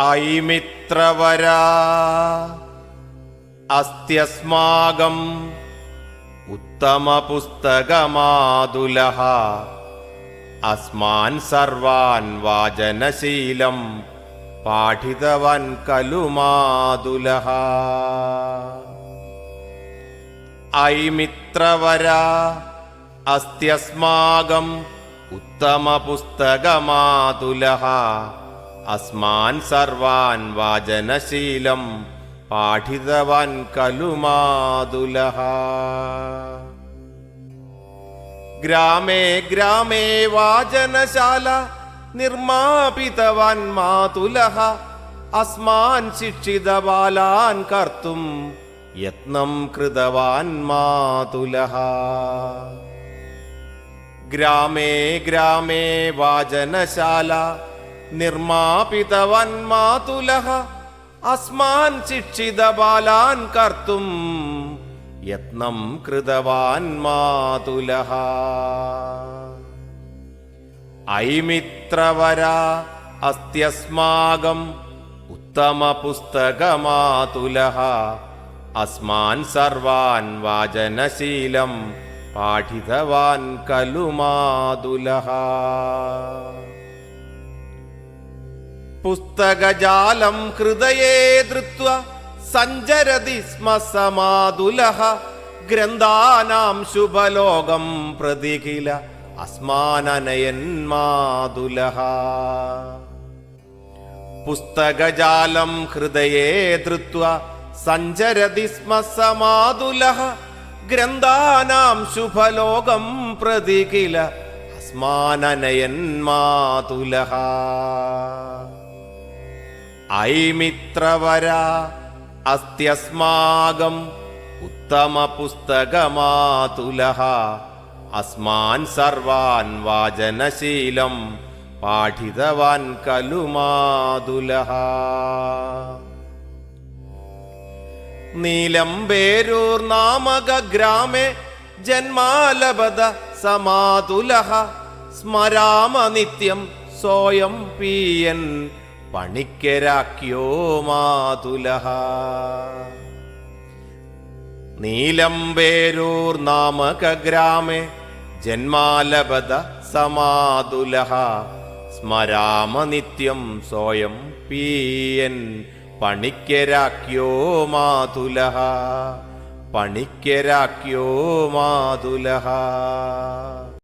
ഐമിത്രവരാ. അസ്ത്യസ്മാകം ഉത്തമപുസ്തകമാതുലഃ അസ്മാൻ സർവാൻ വാചനശീലം പാഠിതവൻ കലു മാതുലഃ ഐമിത്രവരാ. അസ്ത്യസ്മാകം ഉത്തമപുസ്തകമാതുലഃ അസ്മാൻ സർവാൻ വാചനശീലം പാഠിതവാൻ കലുമാതുലഹ. ഗ്രാമേ ഗ്രാമേ വാചനശാല നിർമാപിതവാൻ മാതുലഹ. അസ്മാൻ ശിക്ഷിത ബാലാൻ കർത്തും യത്നം കൃതവാൻ മാതുലഹ. ഗ്രാമേ ഗ്രാമേ വാചനശാല നിർമാപിതവൻ മാതുലഃ അസ്മാൻ ശിക്ഷിത ബാലാൻ കർത്തും യത്നം കൃതവാൻ മാതുലഃ ഐമിത്രവര അസ്ത്യസ്മാകം ഉത്തമപുസ്തകമാതുലഃ അസ്മാൻ സർവാൻ വാചനശീലം പാഠിതവാൻ കലു മാതുലഃ പുസ്തകജാലം ഹൃദയേ ധൃത്വ സഞ്ചരതി സ്മ സമാതുലഹ. ഗ്രന്ഥാനാം ശുഭലോകം പ്രതികില അസ്മാനനയന്മാതുലഹ പുസ്തകജാലം ഹൃദയേ ധൃത്വ സഞ്ചരതി സ്മ സമാതുലഹ. ഗ്രന്ഥാനാം ശുഭലോകം പ്രതികില അസ്മാനനയൻ മാതുലഃ ഐമിത്രവരാ അസ്ത്യസ്മാകം ഉത്തമപുസ്തകമാതുലഹ. അസ്മാൻ സർവാൻ വാചനശീലം പാഠിതവാൻ കലു മാതുലഃ നീലംബേരൂർ നാമക ഗ്രാമേ ജന്മാലപദ സമാതുലഃ സ്മരാമ നിത്യം സോയം പീയൻ പണിക്കരാക്കിയോ മാതുലഹ. നീലംബേരൂർ നാമക ഗ്രാമേ ജന്മാലപദ സമാതുലഹ. സ്മരാമ നിത്യം സ്വയം പീയൻ പണിക്കരാക്കിയോ മാതുലഹ. പണിക്കരാക്കിയോ മാതുലഃ